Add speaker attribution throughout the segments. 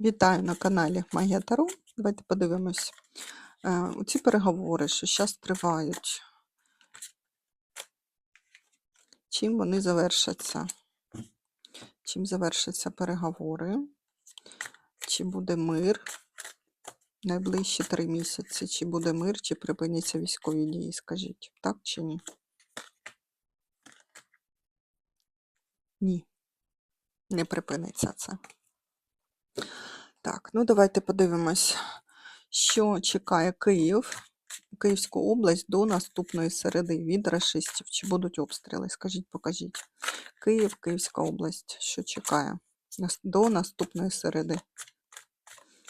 Speaker 1: Вітаю на каналі Магія Таро. Давайте подивимось. Е, Ці переговори, що зараз тривають. Чим вони завершаться? Чим завершаться переговори? Чи буде мир найближчі три місяці? Чи буде мир, чи припиняться військові дії? Скажіть, так чи ні? Ні. Не припиниться це. Так, ну давайте подивимось, що чекає Київ, Київську область до наступної середи від рашистів. Чи будуть обстріли? Скажіть, покажіть. Київ, Київська область, що чекає до наступної середи.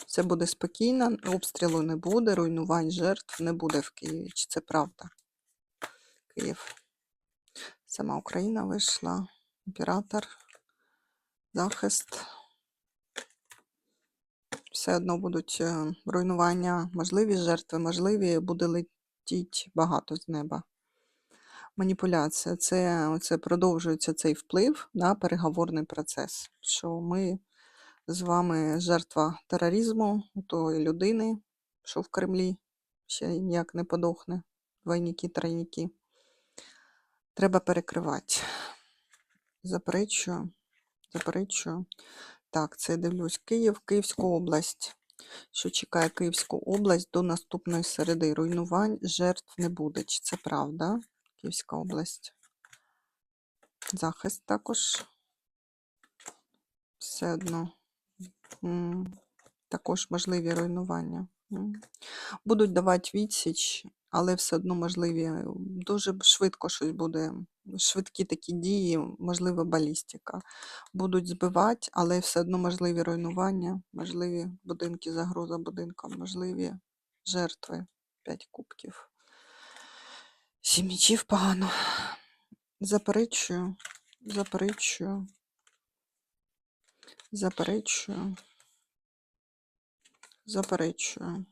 Speaker 1: Все буде спокійно, обстрілу не буде, руйнувань жертв не буде в Києві. Чи це правда? Київ. Сама Україна вийшла, імператор, захист все одно будуть е, руйнування, можливі жертви, можливі буде летіть багато з неба. Маніпуляція це, це продовжується цей вплив на переговорний процес. Що ми з вами жертва тероризму тої людини, що в Кремлі ще ніяк не подохне. Двойники, тройники. Треба перекривати. Заперечую, заперечую. Так, це дивлюсь. Київ, Київську область. Що чекає Київську область до наступної середи? Руйнувань, жертв не буде. Чи це правда? Київська область. Захист також. Все одно. Також можливі руйнування. Будуть давати відсіч, але все одно можливі. Дуже швидко щось буде. Швидкі такі дії, можливо, балістика. Будуть збивати, але все одно можливі руйнування, можливі будинки, загроза будинкам, можливі жертви. П'ять кубків. Сім мечів погано. Заперечую, заперечую, заперечую, заперечую.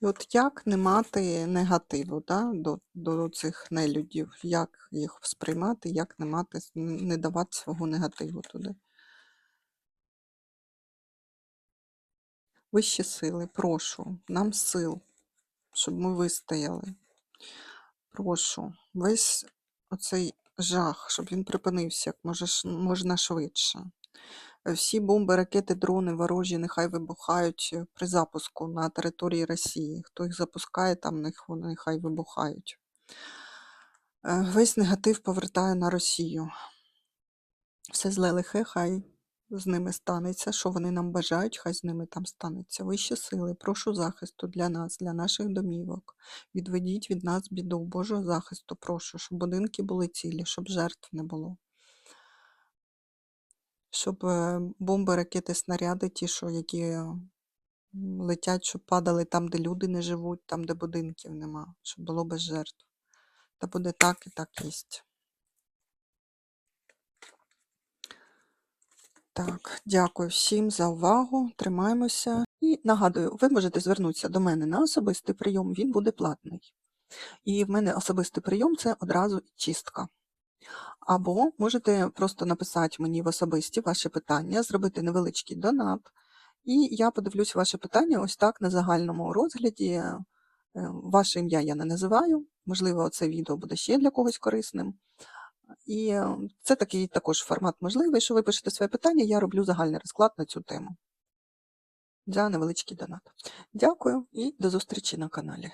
Speaker 1: І от як не мати негативу да, до, до цих нелюдів, як їх сприймати, як не мати, не давати свого негативу туди. Вищі сили, прошу, нам сил, щоб ми вистояли. Прошу, весь оцей жах, щоб він припинився як можна швидше. Е, Всі бомби, ракети, дрони ворожі нехай вибухають е, при запуску на території Росії. Хто їх запускає, там нехай вибухають. Е, Весь негатив повертає на Росію. Все зле лихе, хай з ними станеться. Що вони нам бажають, хай з ними там станеться. Вищі сили, прошу захисту для нас, для наших домівок. Відведіть від нас біду, Божого захисту, прошу, щоб будинки були цілі, щоб жертв не було. Щоб е, бомби, ракети, снаряди, ті, що які летять, щоб падали там, де люди не живуть, там, де будинків нема, щоб було без жертв. Та буде так і так єсть. Так, дякую всім за увагу. Тримаємося. І нагадую, ви можете звернутися до мене на особистий прийом, він буде платний. І в мене особистий прийом це одразу чистка. Або можете просто написати мені в особисті ваші питання, зробити невеличкий донат. І я подивлюсь ваше питання ось так на загальному розгляді. Е, Ваше ім'я я не називаю. Можливо, це відео буде ще для когось корисним. І е, це такий також формат можливий, що ви пишете своє питання, я роблю загальний розклад на цю тему за невеличкий донат. Дякую і до зустрічі на каналі.